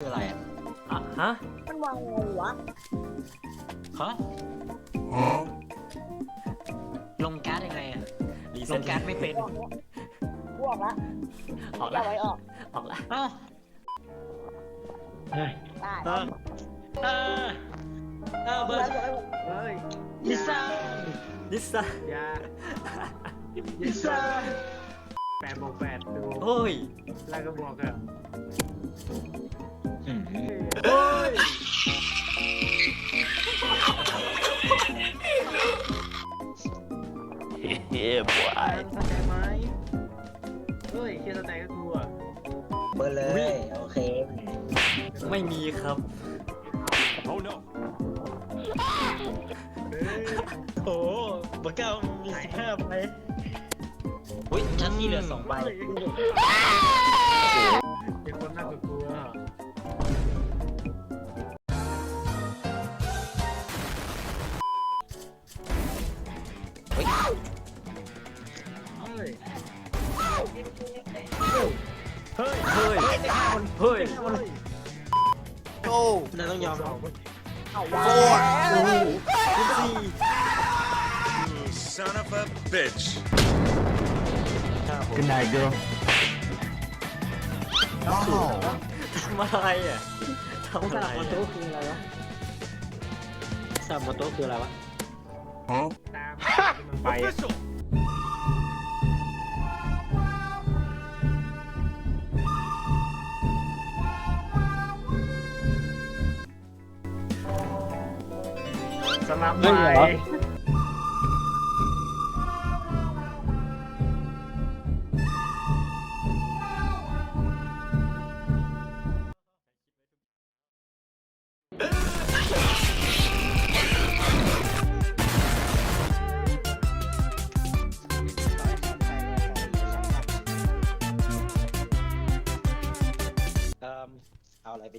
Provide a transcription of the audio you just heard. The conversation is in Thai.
คืออะไรอะอะฮะ มันวางไงวะฮะลงการ์ดยังไงอะรีลเซ็ตงการ์ดไม่เป็น ออกแล้วกูออกละออกอย่าละ ไว้ออกออกละเอ้าเฮ้ยได้เออเออเออเบอร์แล้วจะให้ผมเฮ้ยลิซ่าลิซ่าอยาลิซ่าแปดบวกแปดดูโอ้ยแล้วก็บวกอะ อ่านเข้าใจไหมเฮ้ยเคียสแต็กก็กลัวเบอร์เลย โอเค ไม่มีครับเฮ้ยโอ้เบอร์เก้ามีสิบห้าใบอุ้ยชั้นที่เหลือสองใบเป็นคนน่ากลัว ฮ้ย เฮ้ย เฮ้ย เฮ้ยเราต้องยอมสองเอาวะโอ้โหสิบสี่ Son of a bitch. Good night, girl. ทำอะไรอะทำอะไรมันอะโต๊ะคืออะไรวะซาโมโตะคืออะไรวะ Huh? ตามมันไปอะ Official. สลับไปเอ่อเอาอะไรไป